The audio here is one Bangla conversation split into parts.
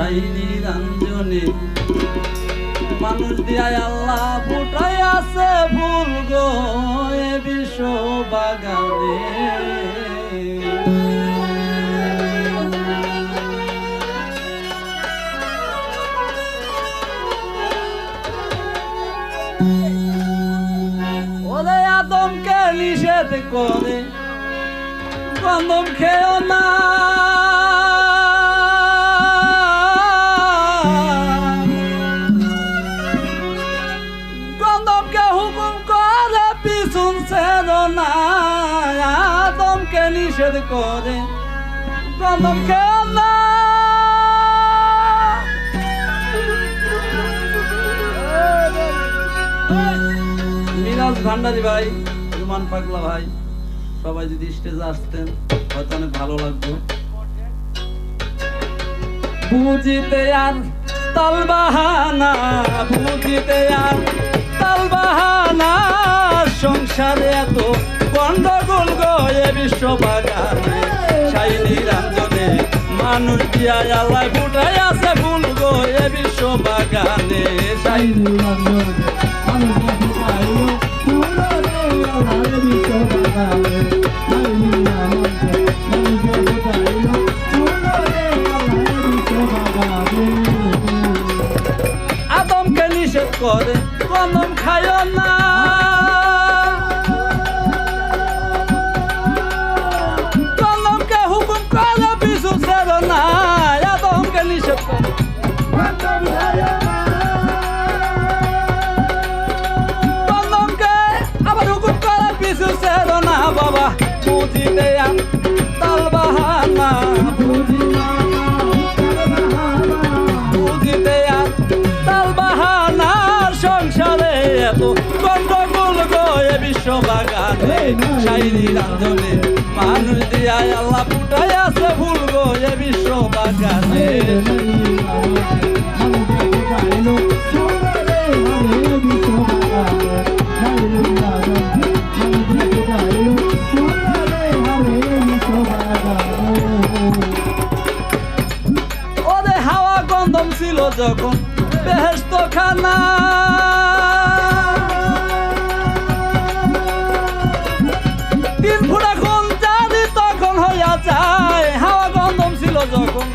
সাইনি রঞ্জনে। মানুষ দিয়ায় আল্লাহ ফুটাই আছে ফুল গো এ বিশ্ব বাগানে ওরে আদমকে নিষেধ করে কন্দম খেও না। আদমকে নিষেধ করে না মিরাজ ভান্ডারি ভাই রুমান পাগলা ভাই, সবাই যদি স্টেজে আসতেন, হয়তো অনেক ভালো লাগতো। বুঝিতে আর তালবাহানা বুঝিতে আর বিশ্ব বাগানে সাইনি রাঞ্জনে, মানুষ দিয়া আল্লাহ ফুটাই আছে ফুল গয়ে বিশ্ব বাগানে সাইনি আদমকে নিষেধ করে কন্দম খায় না। বাগানে শাইরি রান্ধনে মানুষ দিয়া আল্লাহ ফুটাই আছে ভুল গয়ে বিশ্ব বাগানে যখন বেহেস্ত খানা। তিন ফুটা জানি তখন হইয়া যায়, হাওয়া গন্ধম ছিল যখন।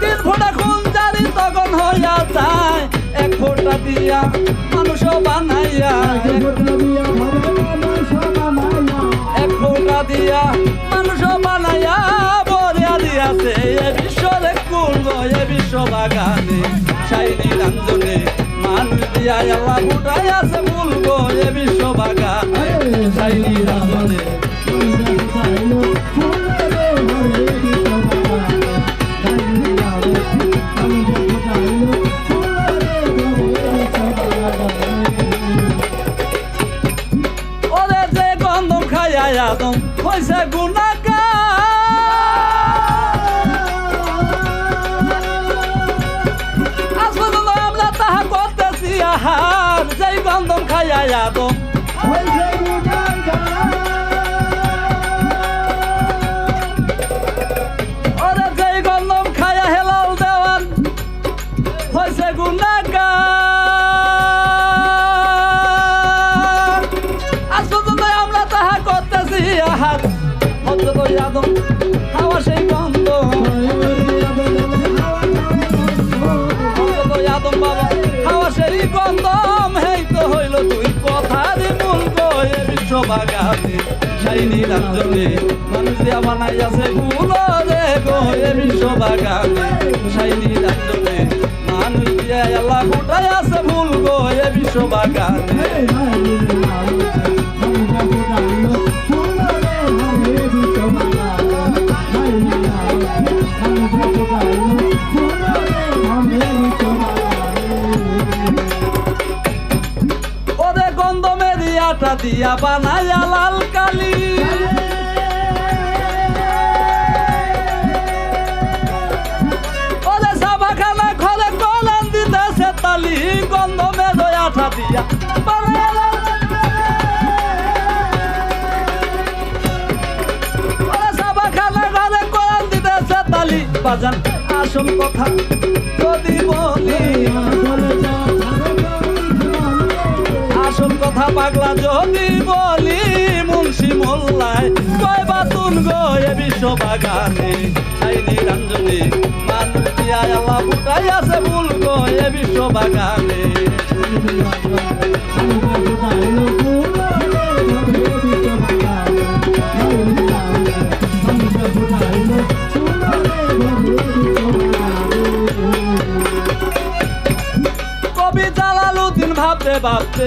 তিন ফোঁটা খুন জানি তখন হইয়া যায় এক ফোঁটা দিয়া মানুষ বানাইয়া, এক ফোঁটা দিয়া মানুষ দিয়া আল্লাহ ফুটাই আছে গো এ বিশ্ব রাঞ্জনে ওরে যে গন্ধম খাইয়া আদম হইছে গুণাকা খাইয়া ওরে যে গন্ধম খাইয়া হেলাল দেওয়ান, হইছে গুণাকা আসলে আমরা তাহা করতেছি আহার অন্তত আদম হাওয়া সেই গন্ধ। হাওয়া সেই গন্ধম বাগানে সাইনি রাঞ্জনে মানুষ দিয়া বানাই আছে ফুল রে গয়ে বিশ্ব বাগানে সাইনি রাঞ্জনে মানুষ দিয়া এলা গোটাই আছে ফুল গয়ে বিশ্ব বাগানে দিয়া বানায়া লাল কালি। ওরে সাবাখানা ঘরে কলান দিতেছে তালি, গন্ধ মেজয় আঠা দিয়া। বাজান, আসল কথা যদি বলি। পাগলা যদি বলি মুন্সি মোল্লায়, কয় বাতুন গো এ বিশ্ব বাগানে সাইনি রঞ্জনী মানুষ দিয়া আল্লাহ ফুটাই আছে ফুল গো এ বিশ্ব বাগানে কবি জালালুদ্দিন ভাবতে ভাবতে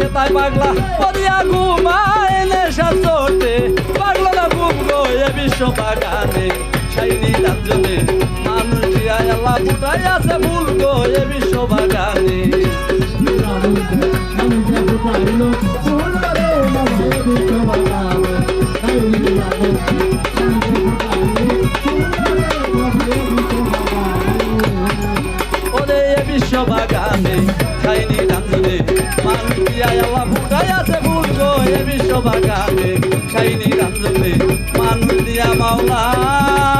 সে তাই পাগলা পদিয়া ঘুমায় নেশা চোটে পাগলা না ঘুম গোয়ে বিশ্ব বাগানে সাইনি রাঞ্জনে মানুষ দিয়া এলা ফুটাই আছে ফুল গোয়ে বিশ্ব বাগানে বাগানে সাইনি রাঞ্জনে মানুষ দিয়া মাওলায়